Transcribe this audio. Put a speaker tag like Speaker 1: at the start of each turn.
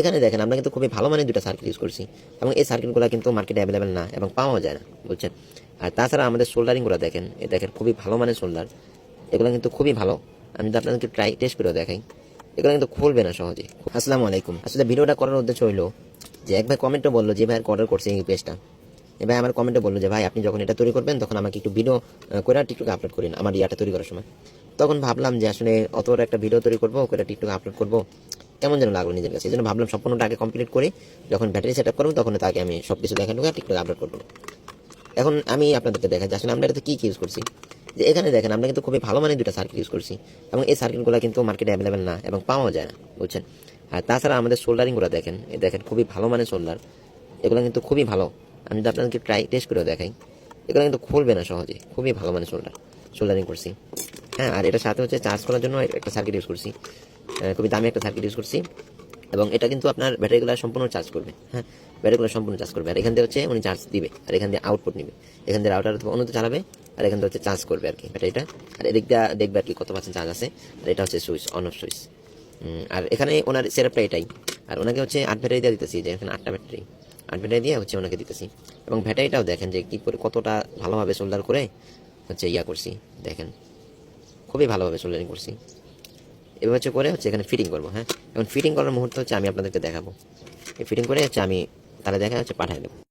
Speaker 1: এখানে দেখেন, আমরা কিন্তু খুবই ভালো মানের দুটো সার্কিট ইউজ করছি। এবং এই সার্কিটগুলো কিন্তু মার্কেটে অ্যাভেলেবেল না এবং পাওয়া যায় না, বুঝছেন? আর তাছাড়া আমাদের সোল্ডারিংগুলো দেখেন এই দেখেন খুবই ভালো মানের সোল্ডার এগুলো কিন্তু খুবই ভালো। আমি যদি আপনাদেরকে ট্রাই টেস্ট করেও দেখাই। এগুলো কিন্তু খুলবে না সহজে। আসসালামু আলাইকুম। আসলে ভিডিওটা করার উদ্দেশ্য হইল যে, এক ভাই কমেন্টে বলল যে, ভাই অর্ডার করছে এই পেজটা এ ভাই, আমার কমেন্টে বলল যে, ভাই, আপনি যখন এটা তৈরি করবেন, তখন আমাকে একটু ভিডিও করে টিকটকে আপলোড করেন, আমার ইয়াটা তৈরি করার সময়। তখন ভাবলাম যে, আসলে অত একটা ভিডিও তৈরি করব করে টিকটকে আপলোড করব। কেমন যেন লাগল নিজের কাছে। এই জন্য ভাবলাম সম্পূর্ণটা আগে কমপ্লিট করে যখন ব্যাটারি সেট আপ করব, তখন তাকে আমি সব কিছু দেখানো টিকটকে আপলোড করব। এখন আমি আপনাদেরকে দেখাই, যে আসলে আমরা এটাতে কী কী ইউজ করছি। যে এখানে দেখেন, আমরা কিন্তু খুবই ভালো মানের দুটা সার্কিট ইউজ করছি এবং এই সার্কিটগুলো কিন্তু মার্কেটে অ্যাভেলেবেল না এবং পাওয়া যায় না, বুঝছেন? আর তাছাড়া আমাদের সোল্ডারিংগুলো দেখেন, এই দেখেন খুবই ভালো মানের সোল্ডার এগুলো কিন্তু খুবই ভালো। আমি যদি আপনাদেরকে ট্রাই টেস্ট করেও দেখাই, এগুলো কিন্তু খুলবে না সহজে, খুবই ভালো মানের সোল্ডার সোল্ডারিং করছি। হ্যাঁ আর এটার সাথে হচ্ছে চার্জ করার জন্য একটা সার্কিট ইউজ করছি। খুবই দামি একটা সার্কিট ইউজ করছি। এবং এটা কিন্তু আপনার ব্যাটারিগুলো সম্পূর্ণ চার্জ করবে। হ্যাঁ ব্যাটারিগুলো সম্পূর্ণ চার্জ করবে। আর এখান থেকে হচ্ছে উনি চার্জ দিবে। আর এখান দিয়ে আউটপুট নিবে। এখান দিয়ে আউটার অন্যতে চালাবে, আর এখান থেকে হচ্ছে চার্জ করবে আর কি ব্যাটারিটা আর এদিক দিয়ে দেখবে আর কি কত পার্সেন্ট চার্জ আছে। আর এটা হচ্ছে সুইচ অন অফ সুইচ আর এখানে ওনার সেটআপটা এটাই। আর ওনাকে হচ্ছে আট ব্যাটারি দিয়ে দিতেছি যে এখানে আটটা ব্যাটারি আট ব্যাটারি দিয়ে হচ্ছে ওনাকে দিতেছি। এবং ব্যাটারিটাও দেখেন যে কী করে কতটা ভালোভাবে সোল্ডার করে হচ্ছে ইয়া করছি। দেখেন। খুবই ভালোভাবে সোল্ডারিং করছি। এবার হচ্ছে করে হচ্ছে এখানে ফিটিং করব হ্যাঁ? এখন ফিটিং করার মুহূর্ত হচ্ছে আমি আপনাদেরকে দেখাবো। এই ফিটিং করে হচ্ছে আমি তাহলে দেখা হচ্ছে পাঠিয়ে দেবো।